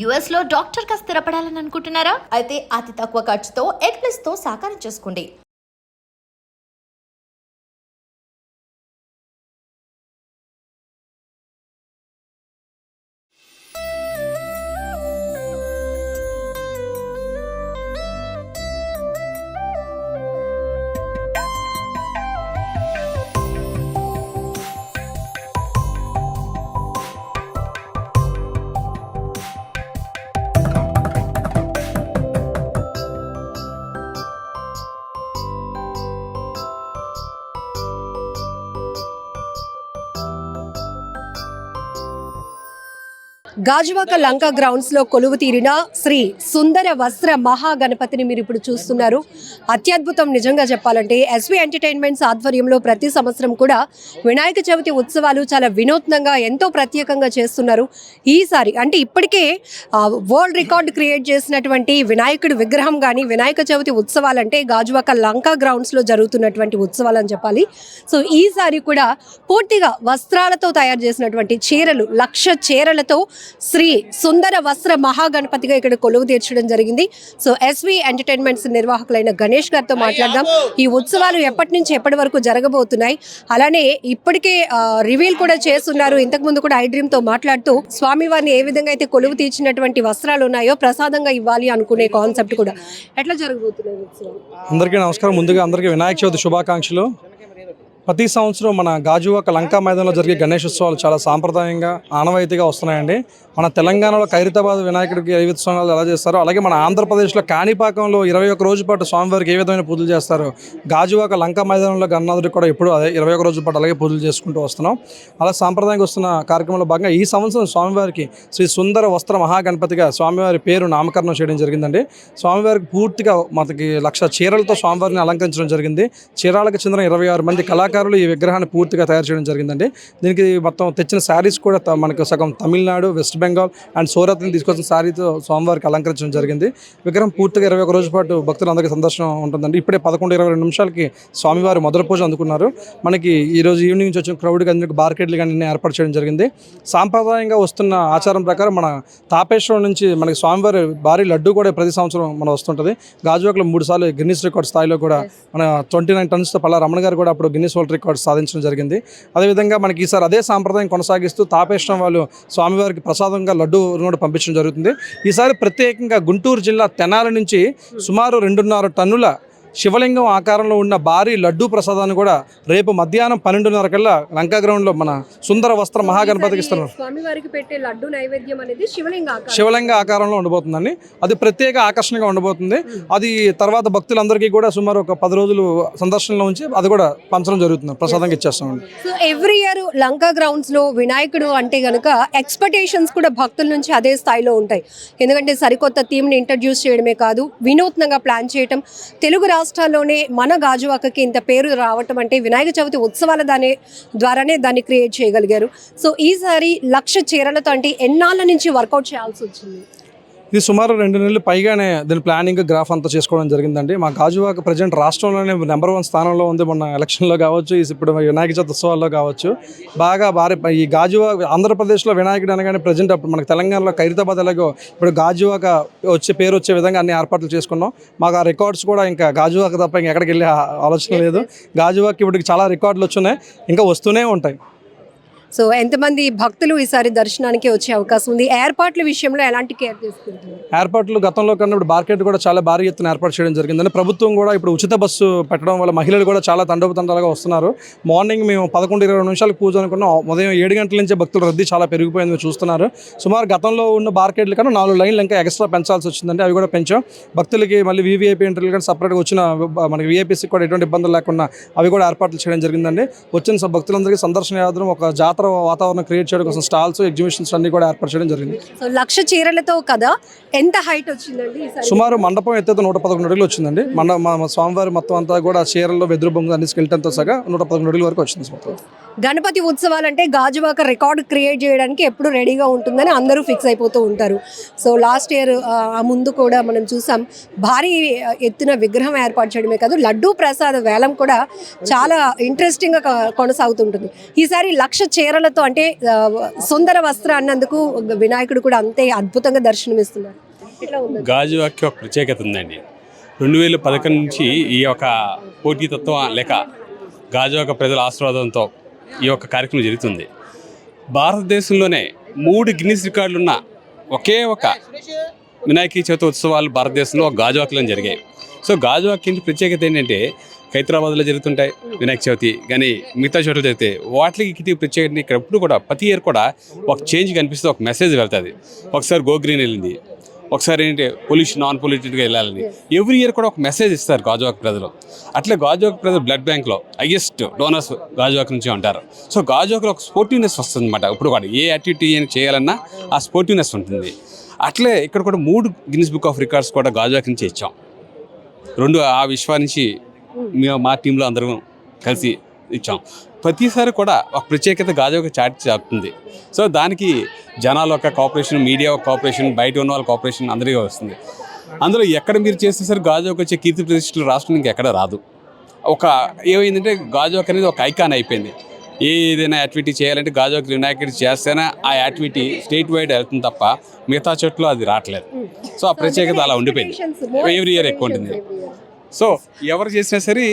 యుఎస్లో డాక్టర్గా స్థిరపడాలని అనుకుంటున్నారా? అయితే అతి తక్కువ ఖర్చుతో ఎగ్ ప్లస్తో సాకారం చేసుకోండి. గాజువాక లంక గ్రౌండ్స్లో కొలువు తీరిన శ్రీ సుందర వస్త్ర మహాగణపతిని మీరు ఇప్పుడు చూస్తున్నారు. అత్యద్భుతం నిజంగా చెప్పాలంటే ఎస్వి ఎంటర్టైన్మెంట్స్ ఆధ్వర్యంలో ప్రతి సంవత్సరం కూడా వినాయక చవితి ఉత్సవాలు చాలా వినూత్నంగా ఎంతో ప్రత్యేకంగా చేస్తున్నారు. ఈసారి అంటే ఇప్పటికే వరల్డ్ రికార్డ్ క్రియేట్ చేసినటువంటి వినాయకుడి విగ్రహం కానీ వినాయక చవితి ఉత్సవాలంటే గాజువాక లంక గ్రౌండ్స్లో జరుగుతున్నటువంటి ఉత్సవాలు అని చెప్పాలి. సో ఈసారి కూడా పూర్తిగా వస్త్రాలతో తయారు చేసినటువంటి చీరలు లక్ష చీరలతో శ్రీ సుందర వస్త్ర మహాగణపతిగా ఇక్కడ కొలువు తీర్చడం జరిగింది. సో ఎస్వి ఎంటర్టైన్మెంట్స్ నిర్వాహకులైన గణేష్ గారితో మాట్లాడదాం. ఈ ఉత్సవాలు ఎప్పటి నుంచి ఎప్పటి వరకు జరగబోతున్నాయి? అలానే ఇప్పటికే రివీల్ కూడా చేస్తున్నారు. ఇంతకు ముందు కూడా ఐ డ్రీమ్తో మాట్లాడుతూ స్వామివారిని ఏ విధంగా అయితే కొలువు తీర్చినటువంటి వస్త్రాలు ఉన్నాయో ప్రసాదంగా ఇవ్వాలి అనుకునే కాన్సెప్ట్ కూడా. ఎట్లా జరగబోతున్నాయి అందరికీ నమస్కారం. ముందుగా అందరికీ వినాయక చవితి శుభాకాంక్షలు. ప్రతి సంవత్సరం మన గాజువాక లంకా మైదానంలో జరిగే గణేష్ ఉత్సవాలు చాలా సాంప్రదాయంగా ఆనవాయితీగా వస్తున్నాయండి. మన తెలంగాణలో ఖైరతాబాద్ వినాయకుడికి ఏ ఉత్సవాలు ఎలా చేస్తారో అలాగే మన ఆంధ్రప్రదేశ్లో కాణిపాకంలో ఇరవై ఒక రోజు పాటు స్వామివారికి ఏ విధమైన పూజలు చేస్తారో గాజువాక లంకా మైదానంలో గన్నాథుడికి కూడా ఎప్పుడు అదే ఇరవై ఒక రోజు పాటు అలాగే పూజలు చేసుకుంటూ వస్తున్నాం. అలా సాంప్రదాయంగా వస్తున్న కార్యక్రమంలో భాగంగా ఈ సంవత్సరం స్వామివారికి శ్రీ సుందర వస్త్ర మహాగణపతిగా స్వామివారి పేరు నామకరణం చేయడం జరిగిందండి. స్వామివారికి పూర్తిగా మనకి లక్ష చీరలతో స్వామివారిని అలంకరించడం జరిగింది. చీరాలకు చెందిన ఇరవై ఆరు మంది కళాకారులు ఈ విగ్రహాన్ని పూర్తిగా తయారు చేయడం జరిగిందండి. దీనికి మొత్తం తెచ్చిన శారీస్ కూడా మనకు సగం తమిళనాడు వెస్ట్ బెంగాల్ అండ్ సూరత్ నుంచి తీసుకొచ్చిన శారీతో స్వామివారికి అలంకరించడం జరిగింది. విగ్రహం పూర్తిగా ఇరవై ఒక రోజు పాటు భక్తులందరికీ సందర్శనం ఉంటుందండి. ఇప్పుడే పదకొండు ఇరవై రెండు నిమిషాలకి స్వామివారి మొదటి పూజ అందుకున్నారు. మనకి ఈ రోజు ఈవినింగ్ నుంచి వచ్చిన క్రౌడ్కి అందరికి బార్కెట్లు కానీ ఏర్పాటు చేయడం జరిగింది. సాంప్రదాయంగా వస్తున్న ఆచారం ప్రకారం మన తాపేశ్వరం నుంచి మనకి స్వామివారి భారీ లడ్డు కూడా ప్రతి సంవత్సరం మన వస్తుంటుంది. గాజువాకలో మూడు సార్లు గిన్నిస్ రికార్డ్ స్థాయిలో కూడా మన ట్వంటీ నైన్ టన్స్తో పల్లా రమణ గారు కూడా అప్పుడు గిన్నిస్ వరల్డ్ రికార్డ్ సాధించడం జరిగింది. అదేవిధంగా మనకి ఈసారి అదే సాంప్రదాయం కొనసాగిస్తూ తాపేశ్వరం వాళ్ళు స్వామివారికి ప్రసాదంగా లడ్డు కూడా పంపించడం జరుగుతుంది. ఈసారి ప్రత్యేకంగా గుంటూరు జిల్లా తెనాల నుంచి సుమారు రెండున్నర టన్నుల శివలింగం ఆకారంలో ఉన్న భారీ లడ్డూ ప్రసాదాన్ని కూడా రేపు మధ్యాహ్నం పన్నెండున్నర కల్లా లంకా గ్రౌండ్లో మన సుందర వస్త్ర మహాగణపతికి ఇస్తున్నారు. స్వామివారికి పెట్టే లడ్డు నైవేద్యం అనేది శివలింగ. శివలింగ ఆకారంలో ఉండబోతుందండి. అది ప్రత్యేక ఆకర్షణగా ఉండబోతుంది. అది తర్వాత భక్తులందరికీ కూడా సుమారు ఒక పది రోజులు సందర్శనలో ఉంచి అది కూడా పంచడం జరుగుతుంది. ప్రసాదంగా ఇచ్చేస్తామండి. సో ఎవ్రీ ఇయర్ లంకా గ్రౌండ్స్లో వినాయకుడు అంటే గనుక ఎక్స్పెక్టేషన్స్ కూడా భక్తుల నుంచి అదే స్థాయిలో ఉంటాయి. ఎందుకంటే సరికొత్త థీమ్ని ఇంట్రడ్యూస్ చేయడమే కాదు వినూత్నంగా ప్లాన్ చేయటం తెలుగు రాష్ట్రాల్లోనే మన గాజువాకకి ఇంత పేరు రావటం అంటే వినాయక చవితి ఉత్సవాల దాని ద్వారానే దాన్ని క్రియేట్ చేయగలిగారు. సో ఈసారి లక్ష చీరలతో అంటే ఎన్నాళ్ళ నుంచి వర్కౌట్ చేయాల్సి వచ్చింది? ఇది సుమారు రెండు నెలలు పైగానే దీని ప్లానింగ్ గ్రాఫ్ అంతా చేసుకోవడం జరిగిందండి. మా గాజువాక ప్రజెంట్ రాష్ట్రంలోనే నెంబర్ వన్ స్థానంలో ఉంది మొన్న ఎలక్షన్లో కావచ్చు ఇప్పుడు వినాయక చవితి ఉత్సవాల్లో కావచ్చు. బాగా భారీ ఈ గాజువాక ఆంధ్రప్రదేశ్లో వినాయకుడు అనగానే ప్రజెంట్ అప్పుడు మనకు తెలంగాణలో ఖైరతాబాద్ ఎలాగో ఇప్పుడు గాజువాక వచ్చే పేరు వచ్చే విధంగా అన్ని ఏర్పాట్లు చేసుకున్నాం. మాకు ఆ రికార్డ్స్ కూడా ఇంకా గాజువాక తప్ప ఇంకా ఎక్కడికి వెళ్ళే ఆలోచన లేదు. గాజువాక ఇప్పుడు చాలా రికార్డులు వచ్చున్నాయి. ఇంకా వస్తూనే ఉంటాయి. సో ఎంతమంది భక్తులు ఈసారి దర్శనానికి వచ్చే అవకాశం ఉంది? ఏర్పాట్ల విషయంలో ఎలాంటి కేర్ తీసుకుంటున్నారు? ఏర్పాట్లు గతంలో కన్నా ఇప్పుడు మార్కెట్ కూడా చాలా భారీ ఎత్తున ఏర్పాటు చేయడం జరిగిందని ప్రభుత్వం కూడా ఇప్పుడు ఉచిత బస్సు పెట్టడం వల్ల మహిళలు కూడా చాలా తండోపతండాలుగా వస్తున్నారు. మార్నింగ్ మేము పదకొండు ఇరవై నిమిషాలకు పూజ అనుకున్నాం. ఉదయం ఏడు గంటల నుంచే భక్తుల రద్దీ చాలా పెరిగిపోయింది చూస్తున్నారు. సుమారు గతంలో ఉన్న మార్కెట్ల కన్నా నాలుగు లైన్లు ఇంకా ఎక్స్ట్రా పెంచాల్సి వచ్చిందండి. అవి కూడా పెంచాం. భక్తులకి మళ్ళీ వీవీఐపీ ఎంట్రీలు కానీ సపరేట్గా వచ్చిన మనకి వీఐపీసీకి కూడా ఎటువంటి ఇబ్బందులు లేకుండా అవి కూడా ఏర్పాట్లు చేయడం జరిగిందండి. వచ్చిన భక్తులందరికీ సందర్శన యాదరం ఒక జాతర వాతావరణం క్రియేట్ చేయడం కోసం స్టాల్స్ ఎగ్జిబిషన్స్ అన్ని కూడా ఏర్పాటు చేయడం జరిగింది. సో లక్ష చీరలతో కదా ఎంత హైట్ వచ్చిందండి సుమారు మండపం ఎత్తైతే నూట పదకొండు అడుగులు వచ్చిందండి. మండ స్వామివారి మొత్తం అంతా కూడా చీరల్లో వెదురు బొంగు అన్ని స్కెల్టన్తో సగా నూట పదకొండు అడుగుల వరకు వచ్చింది. మొత్తం గణపతి ఉత్సవాలు అంటే గాజువాక రికార్డ్ క్రియేట్ చేయడానికి ఎప్పుడు రెడీగా ఉంటుందని అందరూ ఫిక్స్ అయిపోతూ ఉంటారు. సో లాస్ట్ ఇయర్ ఆ ముందు కూడా మనం చూసాం భారీ ఎత్తున విగ్రహం ఏర్పాటు చేయడమే కాదు లడ్డూ ప్రసాద వేలం కూడా చాలా ఇంట్రెస్టింగ్గా కొనసాగుతుంటుంది. ఈసారి లక్ష చీరలతో అంటే సుందర వస్త్ర అన్నందుకు వినాయకుడు కూడా అంతే అద్భుతంగా దర్శనమిస్తున్నారు. ఎట్లా ఉంది? గాజువాకి ఒక ప్రత్యేకత ఉందండి. రెండు వేల పదకొండు నుంచి ఈ యొక్క పోటీతత్వం లేక గాజువాక ప్రజల ఆశీర్వాదంతో ఈ యొక్క కార్యక్రమం జరుగుతుంది. భారతదేశంలోనే మూడు గిన్నిస్ రికార్డులు ఉన్న ఒకే ఒక వినాయక చవితి ఉత్సవాలు భారతదేశంలో ఒక జరిగాయి. సో గాజువాక ప్రత్యేకత ఏంటంటే హైదరాబాద్లో జరుగుతుంటాయి వినాయక చవితి కానీ మిగతా చోట్ల జరిగితే వాటికి ఇటు ప్రత్యేకత ఇక్కడ ఎప్పుడు కూడా ప్రతి ఇయర్ కూడా ఒక చేంజ్ కనిపిస్తే ఒక మెసేజ్ వెళ్తుంది. ఒకసారి గో గ్రీన్ వెళ్ళింది. ఒకసారి ఏంటంటే పొల్యూషన్ నాన్ పొల్యూటెడ్గా వెళ్ళాలని ఎవ్రీ ఇయర్ కూడా ఒక మెసేజ్ ఇస్తారు గాజువాక ప్రజలు. అట్లే గాజువాక ప్రజలు బ్లడ్ బ్యాంక్లో హైయెస్ట్ డోనర్స్ గాజువాక నుంచి ఉంటారు. సో గాజువాకలో ఒక స్పోర్టివ్నెస్ వస్తుంది అనమాట ఇప్పుడు కూడా ఏ యాక్టివిటీ అని చేయాలన్నా ఆ స్పోర్టివ్నెస్ ఉంటుంది. అట్లే ఇక్కడ కూడా మూడు గిన్నిస్ బుక్ ఆఫ్ రికార్డ్స్ కూడా గాజువాక నుంచి ఇచ్చాం. రెండు ఆ విశ్వా నుంచి మేము మా టీంలో అందరం కలిసి ఇచ్చాం. ప్రతిసారి కూడా ఒక ప్రత్యేకత గాజువాక చాటి చాపుతుంది సో దానికి జనాల యొక్క కోఆపరేషన్ మీడియా యొక్క కోఆపరేషన్ బయట ఉన్న వాళ్ళ కోఆపరేషన్ అందరికీ వస్తుంది. అందులో ఎక్కడ మీరు చేసేసరికి గాజువాక వచ్చే కీర్తి ప్రతిష్టలు రాష్ట్రం ఇంకెక్కడ రాదు. ఒక ఏమైందంటే గాజువాక అనేది ఒక ఐకాన్ అయిపోయింది. ఏదైనా యాక్టివిటీ చేయాలంటే గాజువాక వినాయకుడి చేస్తేనే ఆ యాక్టివిటీ స్టేట్ వైడ్ వెళ్తుంది తప్ప మిగతా చోట్ల అది రావట్లేదు. సో ఆ ప్రత్యేకత అలా ఉండిపోయింది. ఎవ్రీ ఇయర్ ఎక్కువ ఉంటుంది. సో ఎవరు చేసినా సరే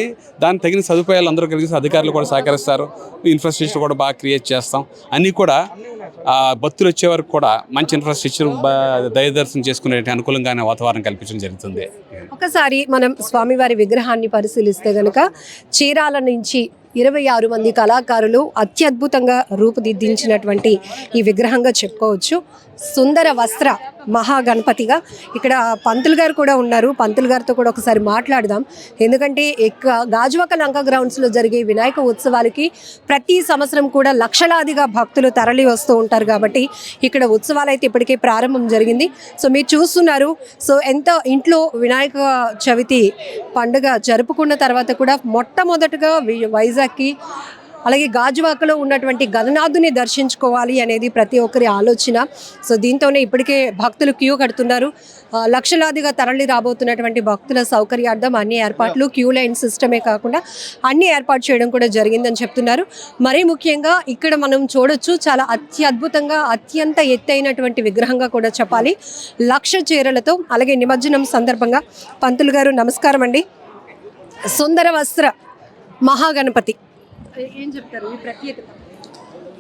దానికి తగిన సదుపాయాలు అందరూ కలిసి అధికారులు కూడా సహకరిస్తారు. ఇన్ఫ్రాస్ట్రక్చర్ కూడా బాగా క్రియేట్ చేస్తాం. అన్నీ కూడా భక్తులు వచ్చే వరకు కూడా మంచి ఇన్ఫ్రాస్ట్రక్చర్ దయదర్శనం చేసుకునే అనుకూలంగానే వాతావరణం కల్పించడం జరుగుతుంది. ఒకసారి మనం స్వామివారి విగ్రహాన్ని పరిశీలిస్తే గనుక చీరాల నుంచి ఇరవై ఆరు మంది కళాకారులు అత్యద్భుతంగా రూపుదిద్దించినటువంటి ఈ విగ్రహంగా చెప్పుకోవచ్చు. సుందర వస్త్ర మహాగణపతిగా. ఇక్కడ పంతులు గారు కూడా ఉన్నారు. పంతులు గారితో కూడా ఒకసారి మాట్లాడదాం. ఎందుకంటే ఎక్క గాజువాక లంక గ్రౌండ్స్లో జరిగే వినాయక ఉత్సవాలకి ప్రతి సంవత్సరం కూడా లక్షలాదిగా భక్తులు తరలి వస్తూ ఉంటారు కాబట్టి ఇక్కడ ఉత్సవాలు అయితే ఇప్పటికే ప్రారంభం జరిగింది. సో మీరు చూస్తున్నారు. సో ఎంత ఇంట్లో వినాయక చవితి పండుగ జరుపుకున్న తర్వాత కూడా మొట్టమొదటగా వైజాగ్కి అలాగే గాజువాకలో ఉన్నటువంటి గగనాథుని దర్శించుకోవాలి అనేది ప్రతి ఒక్కరి ఆలోచన. సో దీంతోనే ఇప్పటికే భక్తులు క్యూ కడుతున్నారు. లక్షలాదిగా తరలి రాబోతున్నటువంటి భక్తుల సౌకర్యార్థం అన్ని ఏర్పాట్లు క్యూ లైన్ సిస్టమే కాకుండా అన్ని ఏర్పాటు చేయడం కూడా జరిగిందని చెప్తున్నారు. మరీ ముఖ్యంగా ఇక్కడ మనం చూడొచ్చు చాలా అత్యద్భుతంగా అత్యంత ఎత్తైనటువంటి విగ్రహంగా కూడా చెప్పాలి. లక్ష చీరలతో అలాగే నిమజ్జనం సందర్భంగా పంతులు గారు నమస్కారం అండి సుందర వస్త్ర మహాగణపతి. ఏం చెప్తారు? ప్రత్యేకత.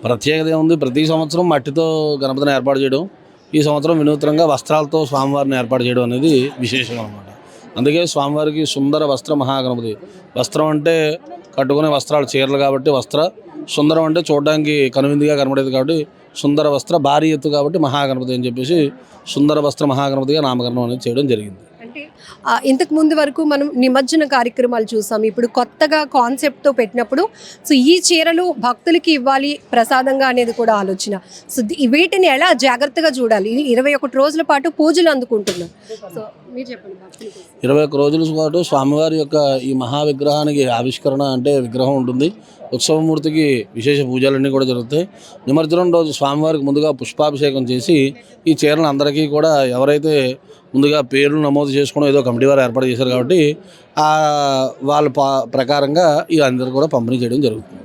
ప్రత్యేకత ఏముంది? ప్రతి సంవత్సరం మట్టితో గణపతిని ఏర్పాటు చేయడం ఈ సంవత్సరం వినూత్నంగా వస్త్రాలతో స్వామివారిని ఏర్పాటు చేయడం అనేది విశేషం అనమాట అందుకే స్వామివారికి సుందర వస్త్ర మహాగణపతి. వస్త్రం అంటే కట్టుకునే వస్త్రాలు చీరలు కాబట్టి వస్త్ర. సుందరం అంటే చూడడానికి కనువిందుగా కనబడేది కాబట్టి సుందర వస్త్ర భారీ ఎత్తు కాబట్టి మహాగణపతి అని చెప్పేసి సుందర వస్త్ర మహాగణపతిగా నామకరణం అనేది చేయడం జరిగింది. అంటే ఇంతకు ముందు వరకు మనం నిమజ్జన కార్యక్రమాలు చూసాం. ఇప్పుడు కొత్తగా కాన్సెప్ట్తో పెట్టినప్పుడు సో ఈ చీరలు భక్తులకి ఇవ్వాలి ప్రసాదంగా అనేది కూడా ఆలోచన. సో వీటిని ఎలా జాగ్రత్తగా చూడాలి? ఇరవై ఒకటి రోజుల పాటు పూజలు అందుకుంటున్నాం. సో మీరు చెప్పండి ఇరవై ఒక్క రోజుల పాటు స్వామివారి యొక్క ఈ మహా విగ్రహానికి ఆవిష్కరణ అంటే విగ్రహం ఉంటుంది. ఉత్సవమూర్తికి విశేష పూజలన్నీ కూడా జరుగుతాయి. నిమజ్జనం రోజు స్వామివారికి ముందుగా పుష్పాభిషేకం చేసి ఈ చీరలను అందరికీ కూడా ఎవరైతే ముందుగా పేర్లు నమోదు చేసుకోవడం ఏదో కమిటీ వారు ఏర్పాటు చేశారు కాబట్టి వాళ్ళ పా ప్రకారంగా ఈ అందరూ కూడా పంపిణీ చేయడం జరుగుతుంది.